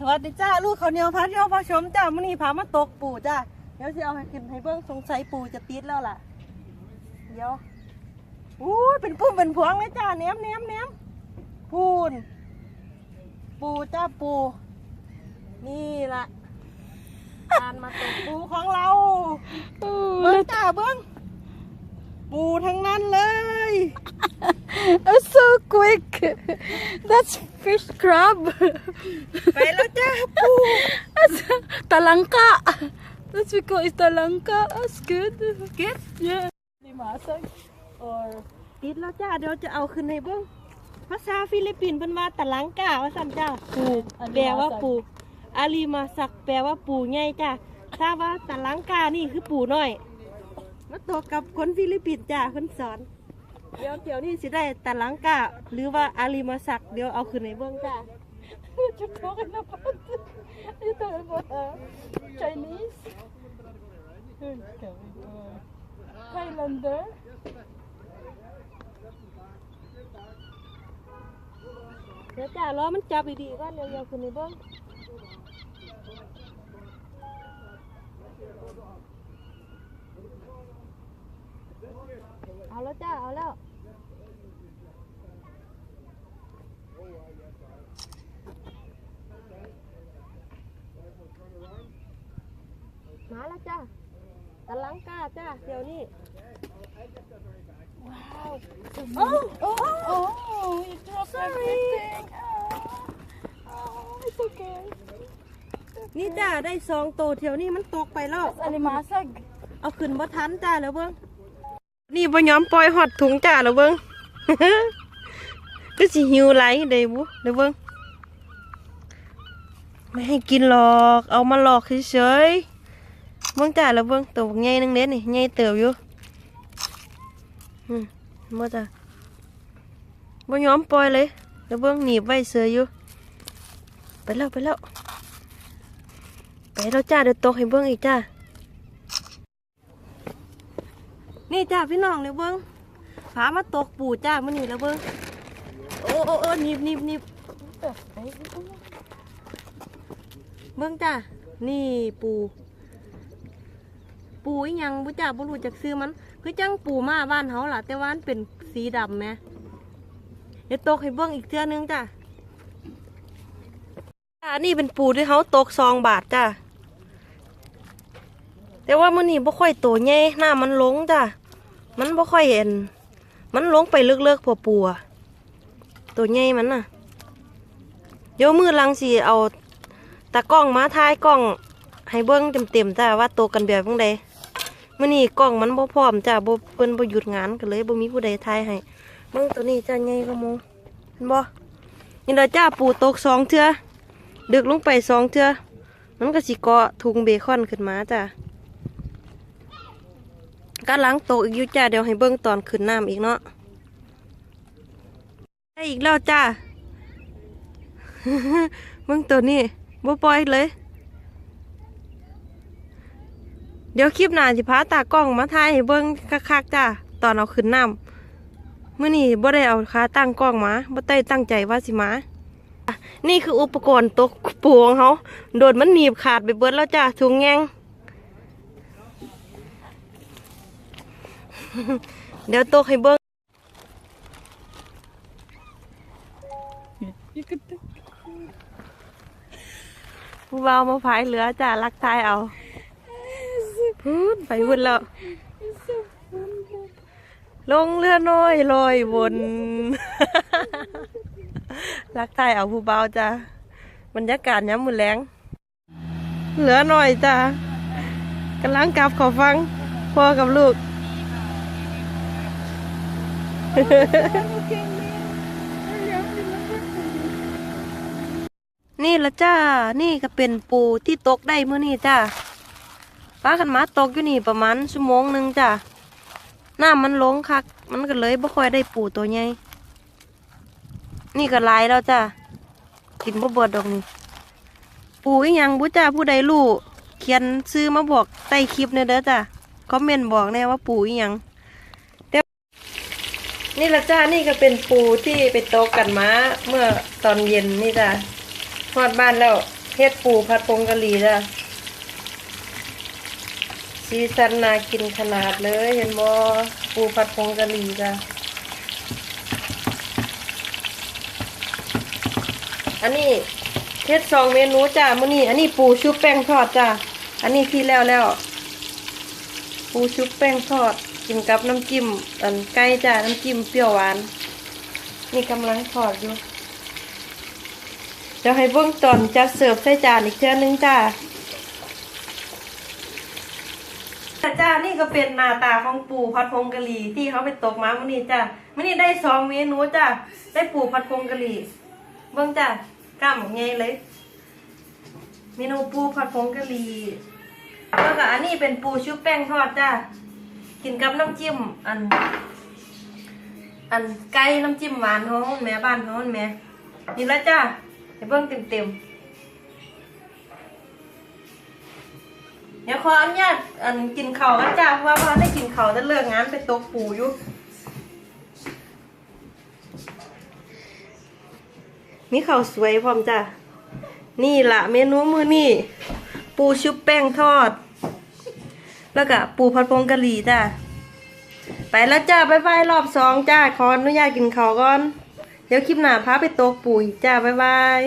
สวัสดีจ้าลูกเขาวเหนียวพัดเที่ยวพระชมจ้ามื้อนี้พามาตกปูจ้าเดี๋ยวสิเอาให้ขึ้นให้เบิ่งสงสัยปูจะติดแล้วล่ะ เดี๋ยวอู้ยเป็นพุ่มเป็นพวงเลยจ้าแหนมแหนมแหนมพูน ปูจ้าปูนี่ล่ะการมาตกปูของเราเบิ้งจ้าเบิ้งปูทั้งนั้นเลย Oh, so quick. That's fish crab. ไปแล้วจ้าปู That's talangka. That's because it's talangka. That's good. Good? Yeah. Limasag. Or ติดแล้วจ้าเดี๋ยวจะเอาขึ้นให้เบิ้งภาษาฟิลิปปินส์เป็นมาตะลังกาว่าสั่นจ้าปูแปลว่าปูอาลีมาสักแปลว่าปูใหญ่จ้าถ้าว่าตะลังกานี่คือปูน้อยมาตัวกับคนฟิลิปปินส์จ้าคนสอน เดี๋ยวเดี๋ยวนี่สิได้ตะลังกาหรือว่าอาลีมาสักเดี๋ยวเอาขึ้นให้เบิ้องจ้า What you talking about? you talking about uh, Chinese? Okay. Uh, Highlander? เดี๋ยวจ้ารอมันจับดีๆก่อนเดี๋ยวเอาขึ้นให้เบิ้ง เอาแล้วจ้า เอาแล้วมาแล้วจ้าตะลังกาจ้าเดี๋ยวนี้ Wow. Oh, oh, oh, you dropped everything. Oh, oh, it's okay. นี่จ้าได้สองโตวเที่ยวนี้มันตกไปแล้ว That's alimasag. เอาขึ้นบ่ทันจ้าแล้วเบิ้ง นี่บ่ยอมปล่อยหอดถุงจ้าแล้วเบิ้งก็สิหิวไหลเด้บุเดี๋ยวเบิ้งไม่ให้กินหรอก เอามาหลอกเฉยๆเบิ้งจ้าแล้วเบิ้งตัวใหญ่นึงเด้นี่ใหญ่เติบอยู่อืมบ่จ้าบ่ยอมปล่อยเลยเดี๋ยวเบิ้งหนีบไว้เสืออยู่ไปแล้วไปแล้วไปแล้วจ้าเดี๋ยวตกให้เบิ้งอีกจ้า นี่จ้าพี่น้องเลยเบิ้งผามาตกปูจ้ามื่อนี้แล้วเบิ้งโอ้โอ้โอ้หนิบหนิบหนิบเบิ้งจ้านี่ปู ปูอีหยังบุจ้าบุรู้จักซื้อมัน คือจังปูมาบ้านเฮาล่ะ แต่ว่ามันเป็นสีดำไหมเดี๋ยวตกให้เบิ้งอีกเทื่อนึงจ้าจ้านี่เป็นปูที่เขาตกซองบาทจ้า แต่ว่ามันนี่บ่ค่อยโตใหญ่หน้ามันลงจ้ะ มันบ่ค่อยเห็น มันลงไปเลิกๆปัวปัวๆตัวใหญ่มันน่ะ เดี๋ยวมือลังสิเอาตากล้องมาถ่ายกล้องให้เบิ้งเต็มๆจ้ะว่าโตกันแบบจังใดมื้อนี้กล้องมันบ่พร้อมจ้ะบ่เพิ่นบ่หยุดงานกันเลยบ่มีผู้ใดถ่ายให้เบิ่งตัวนี้จ้ะใหญ่กว่าหมู่เห็นบ่นี่ล่ะจ้าปูตกสองเทื่อดึกลงไปสองเทื่อมันก็สิเกาะถุงเบคอนขึ้นมาจ้ะ กำลังโตอีกอยู่จ้าเดี๋ยวให้เบิ้งตอนขึ้นน้ำอีกเนาะได้อีกแล้วจ้าเบิ้งตัวนี้บ่ปล่อยเลย เดี๋ยวคลิปหน้าสิพาตากล้องมาถ่ายให้เบิ้งคักๆจ้าตอนเอาขึ้นน้ำเมื่อนี้บ่ได้เอาขาตั้งกล้องมาบ่ได้ตั้งใจว่าสิมานี่คืออุปกรณ์ตกปูของเขาโดดมันหนีบขาดไปเบิดแล้วจ้าถุงแงง เดี๋ยวตกให้เบิ้งผู้เบามาพายเรือจ้าลักทายเอาพูดไปพูดแล้ว ลงเรือน้อยลอยวนลักทายเอาผู้เบาจ้าบรรยากาศย้ำมือแรงเหลือหน่อยจ้ากำลังกลับขอฟังพ่อกับลูก นี่ละจ้า นี่ก็เป็นปูที่ตกได้เมื่อนี้จ้าป้ากันมาตกอยู่นี่ประมาณชั่วโมงหนึ่งจ้าหน้ำมันลงคัก มันก็เลยบ่ค่อยได้ปูตัวใหญ่ นี่ก็ลายแล้วจ้ากินบ่เบิดดอกนี่ ปูอีหยังบุจ้าผู้ใดรู้เขียนซื้อมาบอกใต้คลิปเนี่ยเด้อจ้าคอมเมนต์บอกแน่ว่าปูอีหยัง นี่ละจ้า นี่ก็เป็นปูที่ไปตกกันมาเมื่อตอนเย็นนี่จ้าฮอดบ้านแล้วเฮ็ดปูผัดผงกะหรี่จ้ะสีสันน่ากินขนาดเลย เห็นบ่ปูผัดผงกะหรี่จ้ะอันนี้เฮ็ดสองเมนูจ้ะมื้อนี้ อันนี้ปูชุบแป้งทอดจ้ะอันนี้ที่แล้วแล้ว ปูชุบแป้งทอด กินกับน้ำจิ้มอันไก่จ้ะน้ำจิ้มเปรี้ยวหวาน นี่กำลังทอดอยู่เดี๋ยวให้เบิ่งตอนจัดเสิร์ฟใส่จานอีกเทื่อนึงจ้าจ้านี่ก็เป็นหน้าตาของปูผัดพงกะหรี่ที่เขาไปตกมาเมื่อนี้จ้ามื่อนี้ได้สองเมนูจ้าได้ปูผัดพงกะหรี่เบิ่งจ้ากล้ามไงเลย เมนูปูผัดพงกะหรี่แล้วก็อันนี้เป็นปูชุบแป้งทอดจ้า กินกับน้ำจิ้มอัน อันไก่น้ำจิ้มหวานของแม่บ้านของแม่นี่ละจ้าให้เบิ่งเต็มเต็มเดี๋ยวขออนุญาตอันกินเข้ากันจ้าเพราะว่าพอได้กินเข้าวจะเลิกงานไปตกปูอยู่มีข้าวสวยพร้อมจ้านี่ละเมนูมือนี่ ปูชุบแป้งทอด แล้วก็ปูผัดพงกะหรี่จ้าไปแล้วจ้าบ๊ายบายรอบสองจ้าขออนุญาตกินข้าวก่อน เดี๋ยวคลิปหน้าพาไปโตกปุ๋ยจ้าบ๊ายบาย